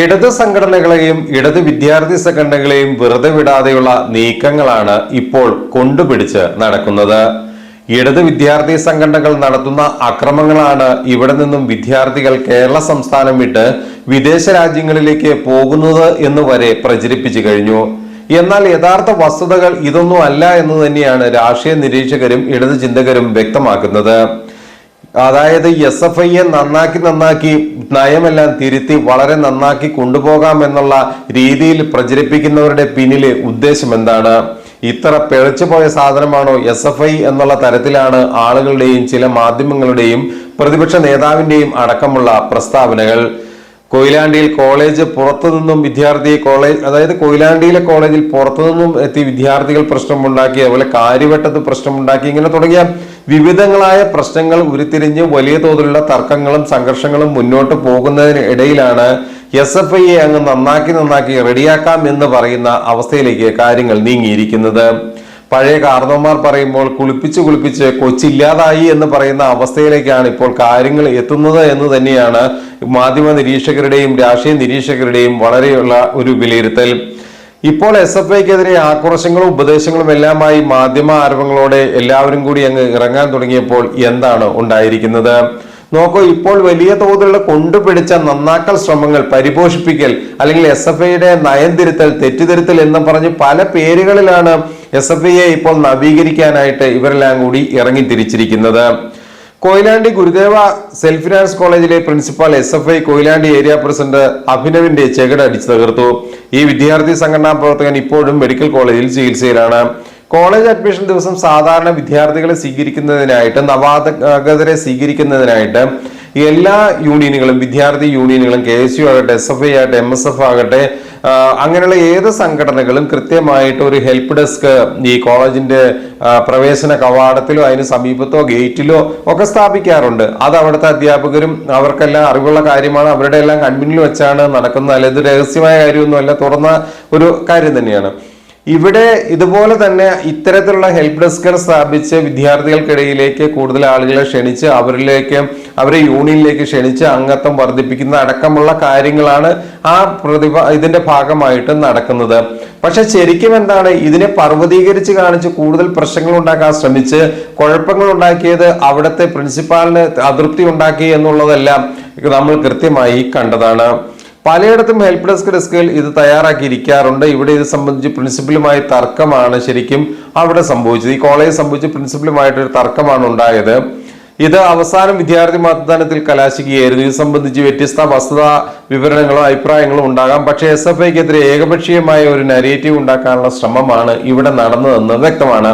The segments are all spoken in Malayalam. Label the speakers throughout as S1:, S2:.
S1: ഇടത് സംഘടനകളെയും ഇടത് വിദ്യാർത്ഥി സംഘടനകളെയും വെറുതെ വിടാതെയുള്ള നീക്കങ്ങളാണ് ഇപ്പോൾ കൊണ്ടുപിടിച്ച് നടക്കുന്നത്. ഇടത് വിദ്യാർത്ഥി സംഘടനകൾ നടത്തുന്ന അക്രമങ്ങളാണ് ഇവിടെ നിന്നും വിദ്യാർത്ഥികൾ കേരള സംസ്ഥാനം വിട്ട് വിദേശ രാജ്യങ്ങളിലേക്ക് പോകുന്നത് എന്ന് വരെ പ്രചരിപ്പിച്ചു കഴിഞ്ഞു. എന്നാൽ യഥാർത്ഥ വസ്തുതകൾ ഇതൊന്നും അല്ല എന്ന് തന്നെയാണ് രാഷ്ട്രീയ നിരീക്ഷകരും ഇടത് ചിന്തകരും വ്യക്തമാക്കുന്നത്. അതായത് എസ് എഫ് ഐയെ നന്നാക്കി നന്നാക്കി നയമെല്ലാം തിരുത്തി വളരെ നന്നാക്കി കൊണ്ടുപോകാം എന്നുള്ള രീതിയിൽ പ്രചരിപ്പിക്കുന്നവരുടെ പിന്നിലെ ഉദ്ദേശം എന്താണ്? ഇത്ര പിഴച്ചുപോയ സാധനമാണോ എസ് എഫ് ഐ എന്നുള്ള തരത്തിലാണ് ആളുകളുടെയും ചില മാധ്യമങ്ങളുടെയും പ്രതിപക്ഷ നേതാവിന്റെയും അടക്കമുള്ള പ്രസ്താവനകൾ. കൊയിലാണ്ടിയിൽ കോളേജ് പുറത്തു നിന്നും വിദ്യാർത്ഥി കോളേജ് അതായത് കൊയിലാണ്ടിയിലെ കോളേജിൽ പുറത്തു നിന്നും എത്തി വിദ്യാർത്ഥികൾ പ്രശ്നമുണ്ടാക്കി അതുപോലെ കാര്യവട്ടത്ത് പ്രശ്നമുണ്ടാക്കി ഇങ്ങനെ തുടങ്ങിയ വിവിധങ്ങളായ പ്രശ്നങ്ങൾ ഉരുത്തിരിഞ്ഞ് വലിയ തോതിലുള്ള തർക്കങ്ങളും സംഘർഷങ്ങളും മുന്നോട്ട് പോകുന്നതിന് ഇടയിലാണ് എസ് എഫ് ഐയെ അങ്ങ് നന്നാക്കി നന്നാക്കി റെഡിയാക്കാം എന്ന് പറയുന്ന അവസ്ഥയിലേക്ക് കാര്യങ്ങൾ നീങ്ങിയിരിക്കുന്നത്. പഴയ കാർന്നോമാർ പറയുമ്പോൾ കുളിപ്പിച്ച് കുളിപ്പിച്ച് കൊച്ചില്ലാതായി എന്ന് പറയുന്ന അവസ്ഥയിലേക്കാണ് ഇപ്പോൾ കാര്യങ്ങൾ എത്തുന്നത് എന്ന് തന്നെയാണ് മാധ്യമ നിരീക്ഷകരുടെയും രാഷ്ട്രീയ നിരീക്ഷകരുടെയും വളരെയുള്ള ഒരു വിലയിരുത്തൽ. ഇപ്പോൾ എസ് എഫ് ഐക്കെതിരെ ആക്രോശങ്ങളും ഉപദേശങ്ങളും എല്ലാമായി മാധ്യമ ആരവങ്ങളോടെ എല്ലാവരും കൂടി അങ്ങ് ഇറങ്ങാൻ തുടങ്ങിയപ്പോൾ എന്താണ് ഉണ്ടായിരിക്കുന്നത്? നോക്കൂ ഇപ്പോൾ വലിയ തോതിലുള്ള കൊണ്ടുപിടിച്ച നന്നാക്കൽ ശ്രമങ്ങൾ പരിപോഷിപ്പിക്കൽ അല്ലെങ്കിൽ എസ് എഫ് ഐയുടെ നയം തിരുത്തൽ തെറ്റുതിരുത്തൽ എന്ന് പറഞ്ഞ് പല പേരുകളിലാണ് എസ് എഫ് ഐയെ ഇപ്പോൾ നവീകരിക്കാനായിട്ട് ഇവരെല്ലാം കൂടി ഇറങ്ങി തിരിച്ചിരിക്കുന്നത് കൊയിലാണ്ടി ഗുരുദേവ സെൽഫ് ഫിനാൻസ് കോളേജിലെ principal S F I Koyilandy area president അഭിനവിന്റെ ചെകിട അടിച്ചു തകർത്തു. ഈ വിദ്യാർത്ഥി സംഘടനാ പ്രവർത്തകൻ ഇപ്പോഴും മെഡിക്കൽ കോളേജിൽ ചികിത്സയിലാണ്. കോളേജ് അഡ്മിഷൻ ദിവസം സാധാരണ വിദ്യാർത്ഥികളെ സ്വീകരിക്കുന്നതിനായിട്ട് നവാഗതരെ സ്വീകരിക്കുന്നതിനായിട്ട് എല്ലാ യൂണിയനുകളും വിദ്യാർത്ഥി യൂണിയനുകളും കെ എസ് യു ആകട്ടെ എസ് എഫ് ഐ ആകട്ടെ എം എസ് എഫ് ആകട്ടെ അങ്ങനെയുള്ള ഏത് സംഘടനകളും കൃത്യമായിട്ട് ഒരു ഹെൽപ്പ് ഡെസ്ക് ഈ കോളേജിന്റെ പ്രവേശന കവാടത്തിലോ അതിന് സമീപത്തോ ഗേറ്റിലോ ഒക്കെ സ്ഥാപിക്കാറുണ്ട്. അത് അവിടുത്തെ അധ്യാപകരും അവർക്കെല്ലാം അറിവുള്ള കാര്യമാണ്. അവരുടെ എല്ലാം കൺമുന്നിൽ വെച്ചാണ് നടക്കുന്നത്. അല്ലെങ്കിൽ രഹസ്യമായ കാര്യമൊന്നുമല്ല. തുറന്ന ഒരു കാര്യം തന്നെയാണ്. ഇവിടെ ഇതുപോലെ തന്നെ ഇത്തരത്തിലുള്ള ഹെൽപ്പ് ഡെസ്കുകൾ സ്ഥാപിച്ച് വിദ്യാർത്ഥികൾക്കിടയിലേക്ക് കൂടുതൽ ആളുകളെ ക്ഷണിച്ച് അവരിലേക്ക് അവരെ യൂണിയനിലേക്ക് ക്ഷണിച്ച് അംഗത്വം വർദ്ധിപ്പിക്കുന്ന അടക്കമുള്ള കാര്യങ്ങളാണ് ആ പ്രതിഭ ഇതിന്റെ ഭാഗമായിട്ട് നടക്കുന്നത്. പക്ഷെ ശരിക്കും എന്താണ് ഇതിനെ പർവതീകരിച്ച് കാണിച്ച് കൂടുതൽ പ്രശ്നങ്ങൾ ഉണ്ടാക്കാൻ ശ്രമിച്ച് കുഴപ്പങ്ങൾ ഉണ്ടാക്കിയത് അവിടുത്തെ പ്രിൻസിപ്പാളിന് അതൃപ്തി ഉണ്ടാക്കി എന്നുള്ളതെല്ലാം നമ്മൾ കൃത്യമായി കണ്ടതാണ്. പലയിടത്തും ഹെൽപ്പ് ഡെസ്ക് ഡെസ്കുകൾ ഇത് തയ്യാറാക്കിയിരിക്കാറുണ്ട്. ഇവിടെ ഇത് സംബന്ധിച്ച് പ്രിൻസിപ്പലുമായി തർക്കമാണ് ശരിക്കും അവിടെ സംഭവിച്ചത്. ഈ കോളേജ് സംബന്ധിച്ച് പ്രിൻസിപ്പലുമായിട്ടൊരു തർക്കമാണ് ഉണ്ടായത്. ഇത് അവസാനം വിദ്യാർത്ഥി മതദാനത്തിൽ കലാശിക്കുകയായിരുന്നു. ഇത് സംബന്ധിച്ച് വ്യത്യസ്ത വസ്തുത വിവരണങ്ങളും അഭിപ്രായങ്ങളും ഉണ്ടാകാം. പക്ഷേ എസ് എഫ് ഐക്കെതിരെ ഏകപക്ഷീയമായ ഒരു നരേറ്റീവ് ഉണ്ടാക്കാനുള്ള ശ്രമമാണ് ഇവിടെ നടന്നതെന്ന് വ്യക്തമാണ്.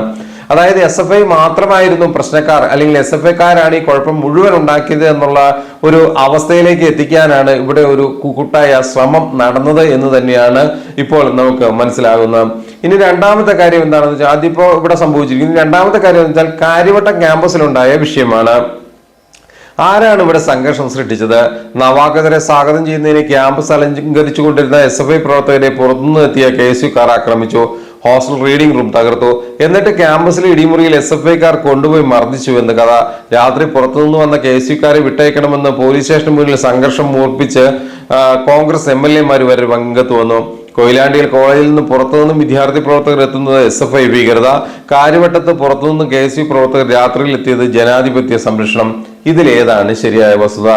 S1: അതായത് എസ് എഫ് ഐ മാത്രമായിരുന്നു പ്രശ്നക്കാർ അല്ലെങ്കിൽ എസ് എഫ് ഐക്കാരാണ് ഈ കുഴപ്പം മുഴുവൻ ഉണ്ടാക്കിയത് എന്നുള്ള ഒരു അവസ്ഥയിലേക്ക് എത്തിക്കാനാണ് ഇവിടെ ഒരു കൂട്ടായ ശ്രമം നടന്നത് എന്ന് തന്നെയാണ് ഇപ്പോൾ നമുക്ക് മനസ്സിലാകുന്നത്. ഇനി രണ്ടാമത്തെ കാര്യം എന്താണെന്ന് വെച്ചാൽ ഇപ്പോൾ ഇവിടെ സംഭവിച്ചിരിക്കുന്നത് രണ്ടാമത്തെ കാര്യം എന്ന് വെച്ചാൽ കാര്യവട്ടം ക്യാമ്പസിലുണ്ടായ വിഷയമാണ്. ആരാണ് ഇവിടെ സംഘർഷം സൃഷ്ടിച്ചത്? നവാഗതരെ സ്വാഗതം ചെയ്യുന്നതിന് ക്യാമ്പസ് അലങ്കരിച്ചുകൊണ്ടിരുന്ന എസ് എഫ് ഐ പ്രവർത്തകരെ പുറത്തുനിന്ന് എത്തിയ കെ എസ് യുക്കാർ ആക്രമിച്ചു. ഹോസ്റ്റൽ റീഡിംഗ് റൂം തകർത്തു. എന്നിട്ട് ക്യാമ്പസിലെ ഇടിമുറിയിൽ എസ് എഫ് ഐക്കാർ കൊണ്ടുപോയി മർദ്ദിച്ചു എന്ന് കഥ. രാത്രി പുറത്തുനിന്ന് വന്ന കെ എസ് യുക്കാരെ വിട്ടയക്കണമെന്ന് പോലീസ് സ്റ്റേഷന് മുന്നിൽ സംഘർഷം മൂർപ്പിച്ച് കോൺഗ്രസ് എം എൽ എമാർ വരെ രംഗത്ത് വന്നു. കൊയിലാണ്ടിയിൽ കോളേജിൽ നിന്ന് പുറത്തുനിന്നും വിദ്യാർത്ഥി പ്രവർത്തകർ എത്തുന്നത് എസ് എഫ് ഐ ഭീകരത. കാര്യവട്ടത്ത് പുറത്തുനിന്ന് കെ എസ് യു പ്രവർത്തകർ രാത്രിയിൽ എത്തിയത് ജനാധിപത്യ സംരക്ഷണം. ഇതിലേതാണ് ശരിയായ വസ്തുത.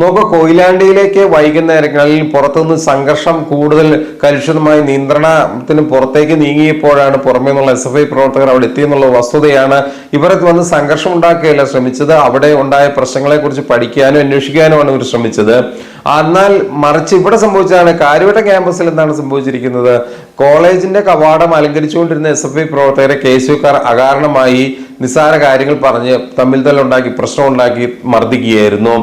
S1: നോക്കുക കൊയിലാണ്ടിയിലേക്ക് വൈകുന്നേരങ്ങളിൽ പുറത്തുനിന്ന് സംഘർഷം കൂടുതൽ കലുഷിതമായി നിയന്ത്രണത്തിന് പുറത്തേക്ക് നീങ്ങിയപ്പോഴാണ് പുറമേ നിന്നുള്ള എസ് എഫ് ഐ പ്രവർത്തകർ അവിടെ എത്തിയെന്നുള്ള വസ്തുതയാണ്. ഇവരെ വന്ന് സംഘർഷം ഉണ്ടാക്കുകയല്ല ശ്രമിച്ചത്. അവിടെ ഉണ്ടായ പ്രശ്നങ്ങളെ കുറിച്ച് പഠിക്കാനും അന്വേഷിക്കാനുമാണ് ഇവർ ശ്രമിച്ചത്. എന്നാൽ മറിച്ച് ഇവിടെ സംഭവിച്ചതാണ്. കാര്യവട്ട ക്യാമ്പസിൽ എന്താണ് സംഭവിച്ചിരിക്കുന്നത്? കോളേജിന്റെ കവാടം അലങ്കരിച്ചുകൊണ്ടിരുന്ന എസ് എഫ് ഐ പ്രവർത്തകരെ കെ എസ് യുക്കാർ അകാരണമായി നിസ്സാര കാര്യങ്ങൾ പറഞ്ഞ് തമ്മിൽ തല്ലുണ്ടാക്കി പ്രശ്നം ഉണ്ടാക്കി മർദ്ദിക്കുകയായിരുന്നു.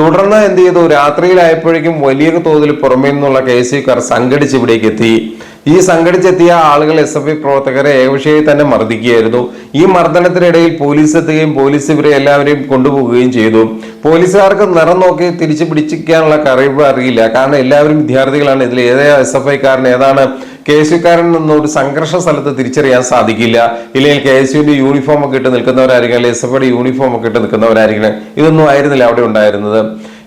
S1: തുടർന്ന് എന്ത് ചെയ്തു? രാത്രിയിലായപ്പോഴേക്കും വലിയ തോതിൽ പുറമേ നിന്നുള്ള കെ സി കാർ സംഘടിച്ച് ഇവിടേക്ക് എത്തി. ഈ സംഘടിച്ചെത്തിയ ആളുകൾ എസ് എഫ് ഐ പ്രവർത്തകരെ ഏകപക്ഷീയമായി തന്നെ മർദ്ദിക്കുകയായിരുന്നു. ഈ മർദ്ദനത്തിനിടയിൽ പോലീസ് എത്തുകയും പോലീസ് ഇവരെ എല്ലാവരെയും കൊണ്ടുപോകുകയും ചെയ്തു. പോലീസുകാർക്ക് നിറം നോക്കി തിരിച്ചു പിടിച്ചിരിക്കാനുള്ള കഴിവ് അറിയില്ല. കാരണം എല്ലാവരും വിദ്യാർത്ഥികളാണ്. ഇതിൽ ഏതാ എസ് എഫ് ഐക്കാരൻ? ഏതാണ്? കെ എസ് യുക്കാരൻ നിന്ന് ഒരു സംഘർഷ സ്ഥലത്ത് തിരിച്ചറിയാൻ സാധിക്കില്ല. ഇല്ലെങ്കിൽ കെ എസ് യുവിന്റെ യൂണിഫോം ഒക്കെ ഇട്ട് നിൽക്കുന്നവരായിരിക്കും അല്ലെങ്കിൽ എസ് എഫ് യൂണിഫോം ഒക്കെ ഇട്ട് നിൽക്കുന്നവരായിരിക്കണം ഇതൊന്നും ആയിരുന്നില്ല അവിടെ ഉണ്ടായിരുന്നത്.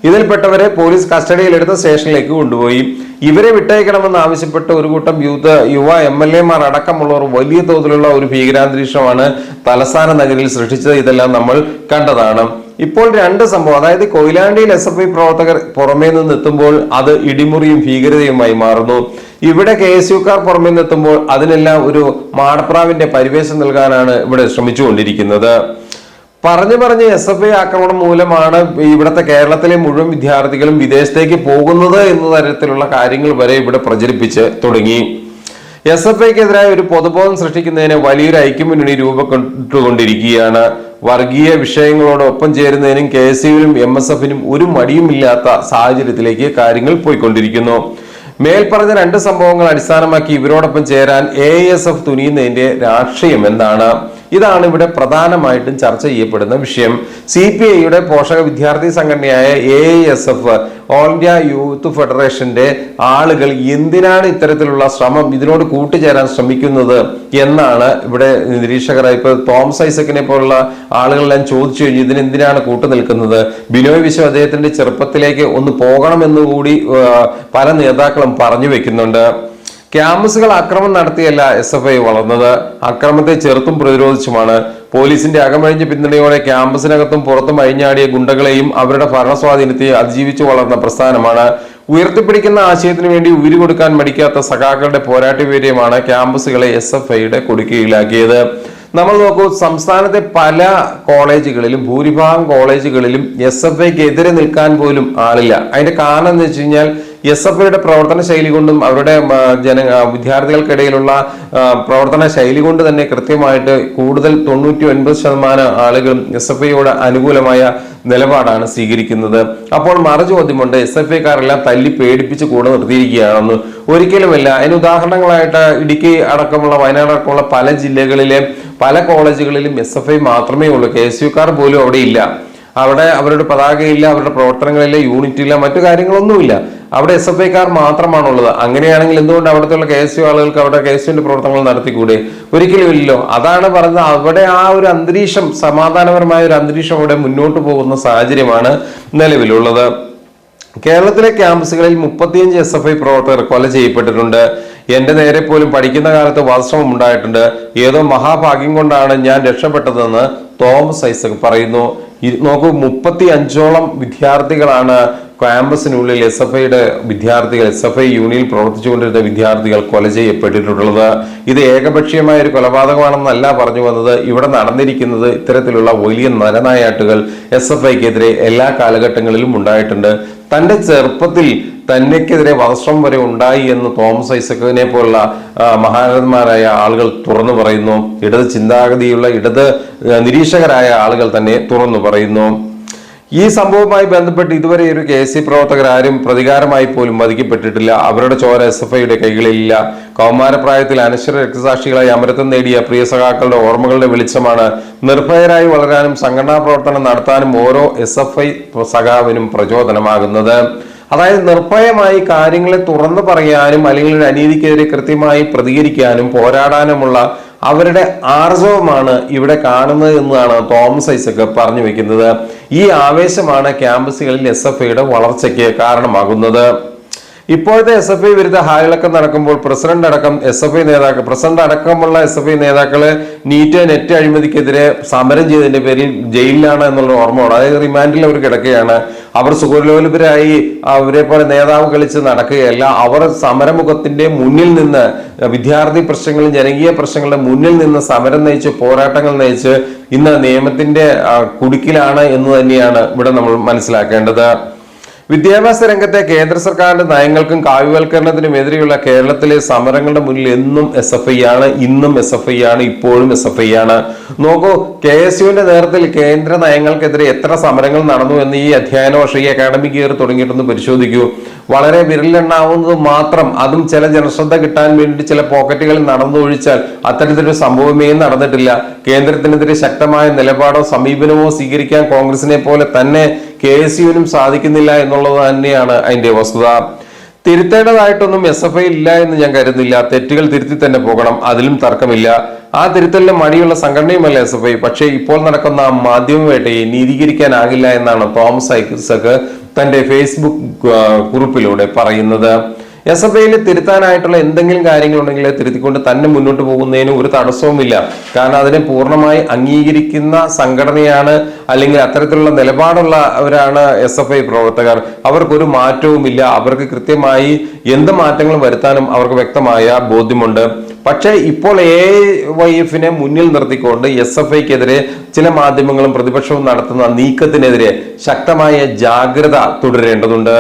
S1: ഇതിൽപ്പെട്ടവരെ പോലീസ് കസ്റ്റഡിയിലെടുത്ത് സ്റ്റേഷനിലേക്ക് കൊണ്ടുപോയി. ഇവരെ വിട്ടയക്കണമെന്ന് ആവശ്യപ്പെട്ട് ഒരു കൂട്ടം യൂത്ത് യുവ എം എൽ എമാർ അടക്കമുള്ളവർ വലിയ തോതിലുള്ള ഒരു ഭീകരാന്തരീക്ഷമാണ് തലസ്ഥാന നഗരിയിൽ സൃഷ്ടിച്ചത്. ഇതെല്ലാം നമ്മൾ കണ്ടതാണ്. ഇപ്പോൾ രണ്ട് സംഭവം. അതായത് കൊയിലാണ്ടിയിൽ എസ് എഫ് ഐ പ്രവർത്തകർ പുറമേ നിന്ന് എത്തുമ്പോൾ അത് ഇടിമുറിയും ഭീകരതയുമായി മാറുന്നു. ഇവിടെ കെ എസ് യുക്കാർ പുറമേ നിന്ന് എത്തുമ്പോൾ അതിനെല്ലാം ഒരു മാടപ്രാവിന്റെ പരിവേശം നൽകാനാണ് ഇവിടെ ശ്രമിച്ചുകൊണ്ടിരിക്കുന്നത്. പറഞ്ഞു പറഞ്ഞ് എസ് എഫ് ഐ ആക്രമണം മൂലമാണ് ഇവിടുത്തെ കേരളത്തിലെ മുഴുവൻ വിദ്യാർത്ഥികളും വിദേശത്തേക്ക് പോകുന്നത് എന്ന തരത്തിലുള്ള കാര്യങ്ങൾ വരെ ഇവിടെ പ്രചരിപ്പിച്ച് തുടങ്ങി. എസ് എഫ് ഐക്കെതിരായ ഒരു പൊതുബോധം സൃഷ്ടിക്കുന്നതിന് വലിയൊരു ഐക്യമുന്നണി രൂപപ്പെട്ടുകൊണ്ടിരിക്കുകയാണ്. വർഗീയ വിഷയങ്ങളോടൊപ്പം ചേരുന്നതിനും കെ എസ് യുവിനും എം എസ് എഫിനും ഒരു മടിയുമില്ലാത്ത സാഹചര്യത്തിലേക്ക് കാര്യങ്ങൾ പോയിക്കൊണ്ടിരിക്കുന്നു. മേൽപ്പറഞ്ഞ രണ്ട് സംഭവങ്ങൾ അടിസ്ഥാനമാക്കി ഇവരോടൊപ്പം ചേരാൻ എ എസ് എഫ് തുനിയുന്നതിന്റെ രാഷ്ട്രീയം എന്താണ് ഇതാണ് ഇവിടെ പ്രധാനമായിട്ടും ചർച്ച ചെയ്യപ്പെടുന്ന വിഷയം. സി പി ഐയുടെ പോഷക വിദ്യാർത്ഥി സംഘടനയായ A S F all India youth ഫെഡറേഷന്റെ ആളുകൾ എന്തിനാണ് ഇത്തരത്തിലുള്ള ശ്രമം ഇതിനോട് കൂട്ടുചേരാൻ ശ്രമിക്കുന്നത് എന്നാണ് ഇവിടെ നിരീക്ഷകർ ഇപ്പൊ തോമസ് ഐസക്കിനെ പോലുള്ള ആളുകളെല്ലാം ചോദിച്ചു കഴിഞ്ഞു ഇതിനെന്തിനാണ് കൂട്ടു നിൽക്കുന്നത് ബിനോയ് വിശ്വ അദ്ദേഹത്തിന്റെ ചെറുപ്പത്തിലേക്ക് ഒന്ന് പോകണമെന്നുകൂടി പല നേതാക്കളും പറഞ്ഞു വെക്കുന്നുണ്ട്. ക്യാമ്പസുകൾ ആക്രമണം നടത്തിയല്ല എസ് എഫ് ഐ വളർന്നത്. അക്രമത്തെ ചെറുത്തും പ്രതിരോധിച്ചുമാണ്. പോലീസിന്റെ അകമഴിഞ്ഞ പിന്തുണയോടെ ക്യാമ്പസിനകത്തും പുറത്തും അഴിഞ്ഞാടിയ ഗുണ്ടകളെയും അവരുടെ ഭരണസ്വാധീനത്തെ അതിജീവിച്ചു വളർന്ന പ്രസ്ഥാനമാണ്. ഉയർത്തിപ്പിടിക്കുന്ന ആശയത്തിനു വേണ്ടി ഉയിരി കൊടുക്കാൻ മടിക്കാത്ത സഖാക്കളുടെ പോരാട്ടവീര്യമാണ് ക്യാമ്പസുകളെ എസ് എഫ് ഐയുടെ കൊടുക്കുകയിലാക്കിയത് നമ്മൾ നോക്കൂ സംസ്ഥാനത്തെ പല കോളേജുകളിലും ഭൂരിഭാഗം കോളേജുകളിലും എസ് എഫ് ഐക്ക് എതിരെ നിൽക്കാൻ പോലും ആളില്ല. അതിന്റെ കാരണം എന്ന് വെച്ച് കഴിഞ്ഞാൽ എസ് എഫ് ഐയുടെ പ്രവർത്തന ശൈലി കൊണ്ടും അവരുടെ ജന വിദ്യാർത്ഥികൾക്കിടയിലുള്ള പ്രവർത്തന ശൈലി കൊണ്ട് തന്നെ കൃത്യമായിട്ട് കൂടുതൽ തൊണ്ണൂറ്റി ഒൻപത് ശതമാനം ആളുകളും എസ് എഫ് ഐയോട് അനുകൂലമായ നിലപാടാണ് സ്വീകരിക്കുന്നത്. അപ്പോൾ മറുചോദ്യമുണ്ട് എസ് എഫ് ഐക്കാരെല്ലാം തല്ലി പേടിപ്പിച്ച് കൂടെ നിർത്തിയിരിക്കുകയാണെന്ന് ഒരിക്കലുമല്ല. അതിന് ഉദാഹരണങ്ങളായിട്ട് ഇടുക്കി അടക്കമുള്ള വയനാട് അടക്കമുള്ള പല ജില്ലകളിലെ പല കോളേജുകളിലും എസ് എഫ് ഐ മാത്രമേ ഉള്ളൂ. കെ എസ് യുക്കാർ പോലും അവിടെ ഇല്ല. അവിടെ അവരുടെ പതാകയില്ല അവരുടെ പ്രവർത്തനങ്ങളില്ല യൂണിറ്റില്ല മറ്റു കാര്യങ്ങളൊന്നുമില്ല. അവിടെ എസ് എഫ് ഐക്കാർ മാത്രമാണുള്ളത്. അങ്ങനെയാണെങ്കിൽ എന്തുകൊണ്ട് അവിടുത്തെ കെ എസ് യു ആളുകൾക്ക് അവിടെ കെ എസ് യുവിന്റെ പ്രവർത്തനങ്ങൾ നടത്തിക്കൂടെ? ഒരിക്കലും ഇല്ലല്ലോ. അതാണ് പറഞ്ഞത് അവിടെ ആ ഒരു അന്തരീക്ഷം സമാധാനപരമായ ഒരു അന്തരീക്ഷം അവിടെ മുന്നോട്ട് പോകുന്ന സാഹചര്യമാണ് നിലവിലുള്ളത്. കേരളത്തിലെ ക്യാമ്പസുകളിൽ മുപ്പത്തിയഞ്ച് എസ് എഫ് ഐ പ്രവർത്തകർ കൊല ചെയ്യപ്പെട്ടിട്ടുണ്ട്. എന്റെ നേരെ പോലും പഠിക്കുന്ന കാലത്ത് വധശ്രമം ഉണ്ടായിട്ടുണ്ട്. ഏതോ മഹാഭാഗ്യം കൊണ്ടാണ് ഞാൻ രക്ഷപ്പെട്ടതെന്ന് തോമസ് ഐസക് പറയുന്നു. നോക്കൂ മുപ്പത്തി അഞ്ചോളം വിദ്യാർത്ഥികളാണ് ക്യാമ്പസിനുള്ളിൽ എസ് എഫ് ഐയുടെ വിദ്യാർത്ഥികൾ എസ് എഫ് ഐ യൂണിയനിൽ പ്രവർത്തിച്ചുകൊണ്ടിരുന്ന വിദ്യാർത്ഥികൾ കൊല ചെയ്യപ്പെട്ടിട്ടുള്ളത്. ഇത് ഏകപക്ഷീയമായ ഒരു കൊലപാതകമാണെന്നല്ല പറഞ്ഞു വന്നത്. ഇവിടെ നടന്നിരിക്കുന്നത് ഇത്തരത്തിലുള്ള വലിയ നരനായാട്ടുകൾ എസ് എഫ് ഐക്കെതിരെ എല്ലാ കാലഘട്ടങ്ങളിലും ഉണ്ടായിട്ടുണ്ട്. തന്റെ ചെറുപ്പത്തിൽ തന്നെക്കെതിരെ വധശ്രമം വരെ ഉണ്ടായി എന്ന് തോമസ് ഐസക്കിനെ പോലുള്ള മഹാനന്മാരായ ആളുകൾ തുറന്നു പറയുന്നു. ഇടത് ചിന്താഗതിയുള്ള ഇടത് നിരീക്ഷകരായ ആളുകൾ തന്നെ തുറന്നു പറയുന്നു. ഈ സംഭവവുമായി ബന്ധപ്പെട്ട് ഇതുവരെ ഒരു കെ സി പ്രവർത്തകർ ആരും പ്രതികാരമായി പോലും വധിക്കപ്പെട്ടിട്ടില്ല. അവരുടെ ചോര എസ് എഫ് ഐയുടെ കൈകളിലില്ല. കൗമാരപ്രായത്തിൽ അനശ്വര രക്തസാക്ഷികളായി അമരത്വം നേടിയ പ്രിയ സഖാക്കളുടെ ഓർമ്മകളുടെ വെളിച്ചമാണ്. നിർഭയരായി വളരാനും സംഘടനാ പ്രവർത്തനം നടത്താനും ഓരോ എസ് എഫ് ഐ സഖാവിനും പ്രചോദനമാകുന്നത്. അതായത് നിർഭയമായി കാര്യങ്ങളെ തുറന്നു പറയാനും അല്ലെങ്കിൽ ഒരു അനീതിക്കെതിരെ കൃത്യമായി പ്രതികരിക്കാനും പോരാടാനുമുള്ള അവരുടെ ആർജവമാണ് ഇവിടെ കാണുന്നത് എന്നതാണ് തോമസ് ഐസക് പറഞ്ഞു വെക്കുന്നത്. ഈ ആവേശമാണ് ക്യാമ്പസുകളിൽ എസ് എഫ് ഐയുടെ വളർച്ചയ്ക്ക് കാരണമാകുന്നത്. ഇപ്പോഴത്തെ എസ് എഫ് ഐ വിരുദ്ധ ഹാലിളക്കം നടക്കുമ്പോൾ പ്രസിഡന്റ് അടക്കം എസ് എഫ് ഐ നേതാക്കൾ പ്രസിഡന്റ് അടക്കമുള്ള എസ് എഫ് ഐ നേതാക്കൾ നീറ്റ് നെറ്റ് അഴിമതിക്കെതിരെ സമരം ചെയ്തതിന്റെ പേരിൽ ജയിലിലാണ് എന്നുള്ള ഓർമ്മ വേണം അതായത് റിമാൻഡിൽ അവർ കിടക്കുകയാണ്. അവർ സുഖലോലുപരായി അവരെ പോലെ നേതാവ് കളിച്ച് നടക്കുകയല്ല. അവർ സമരമുഖത്തിന്റെ മുന്നിൽ നിന്ന് വിദ്യാർത്ഥി പ്രശ്നങ്ങളും ജനകീയ പ്രശ്നങ്ങളുടെ മുന്നിൽ നിന്ന് സമരം നയിച്ച് പോരാട്ടങ്ങൾ നയിച്ച് ഇന്ന് നിയമത്തിന്റെ കുടുക്കിലാണ് എന്ന് തന്നെയാണ് ഇവിടെ നമ്മൾ മനസ്സിലാക്കേണ്ടത്. വിദ്യാഭ്യാസ രംഗത്തെ കേന്ദ്ര സർക്കാരിന്റെ നയങ്ങൾക്കും കാവ്യവൽക്കരണത്തിനും എതിരെയുള്ള കേരളത്തിലെ സമരങ്ങളുടെ മുന്നിൽ എന്നും എസ് എഫ് ഐ ആണ് ഇന്നും എസ് എഫ് ഐ ആണ് ഇപ്പോഴും എസ് എഫ് ഐ ആണ്. നോക്കൂ കെ എസ് യുവിന്റെ നേതൃത്വത്തിൽ കേന്ദ്ര നയങ്ങൾക്കെതിരെ എത്ര സമരങ്ങൾ നടന്നു എന്ന് ഈ അധ്യയന വർഷം ഈ അക്കാഡമിക് ഇയർ തുടങ്ങിയിട്ടൊന്ന് പരിശോധിക്കൂ. വളരെ വിരലിലെണ്ണാവുന്നത് മാത്രം അതും ചില ജനശ്രദ്ധ കിട്ടാൻ വേണ്ടി ചില പോക്കറ്റുകളിൽ നടന്നു ഒഴിച്ചാൽ അത്തരത്തിലൊരു സംഭവമേ നടന്നിട്ടില്ല. കേന്ദ്രത്തിനെതിരെ ശക്തമായ നിലപാടോ സമീപനമോ സ്വീകരിക്കാൻ കോൺഗ്രസിനെ പോലെ തന്നെ കെ എസ് യുവിനും സാധിക്കുന്നില്ല എന്നുള്ളത് തന്നെയാണ് അതിന്റെ വസ്തുത. തിരുത്തേണ്ടതായിട്ടൊന്നും എസ് എഫ് ഐ ഇല്ല എന്ന് ഞാൻ കരുതുന്നില്ല. തെറ്റുകൾ തിരുത്തി തന്നെ പോകണം. അതിലും തർക്കമില്ല. ആ തിരുത്തലിന് മടിയുള്ള സംഘടനയുമല്ല എസ് എഫ് ഐ. പക്ഷേ ഇപ്പോൾ നടക്കുന്ന മാധ്യമവേട്ടയെ നീതീകരിക്കാനാകില്ല എന്നാണ് തോമസ് ഐസക് തന്റെ ഫേസ്ബുക്ക് കുറിപ്പിലൂടെ പറയുന്നത്. എസ് എഫ് ഐയിൽ തിരുത്താനായിട്ടുള്ള എന്തെങ്കിലും കാര്യങ്ങളുണ്ടെങ്കിൽ തിരുത്തിക്കൊണ്ട് തന്നെ മുന്നോട്ട് പോകുന്നതിന് ഒരു തടസ്സവുമില്ല. കാരണം അതിനെ പൂർണമായി അംഗീകരിക്കുന്ന സംഘടനയാണ് അല്ലെങ്കിൽ അത്തരത്തിലുള്ള നിലപാടുള്ളവരാണ് എസ് എഫ് ഐ പ്രവർത്തകർ. അവർക്കൊരു മാറ്റവുമില്ല. അവർക്ക് കൃത്യമായി എന്ത് മാറ്റങ്ങളും വരുത്താനും അവർക്ക് വ്യക്തമായ ബോധ്യമുണ്ട്. പക്ഷേ ഇപ്പോൾ എ വൈ എഫിനെ മുന്നിൽ നിർത്തിക്കൊണ്ട് എസ് എഫ് ഐക്കെതിരെ ചില മാധ്യമങ്ങളും പ്രതിപക്ഷവും നടത്തുന്ന നീക്കത്തിനെതിരെ ശക്തമായ ജാഗ്രത തുടരേണ്ടതുണ്ട്.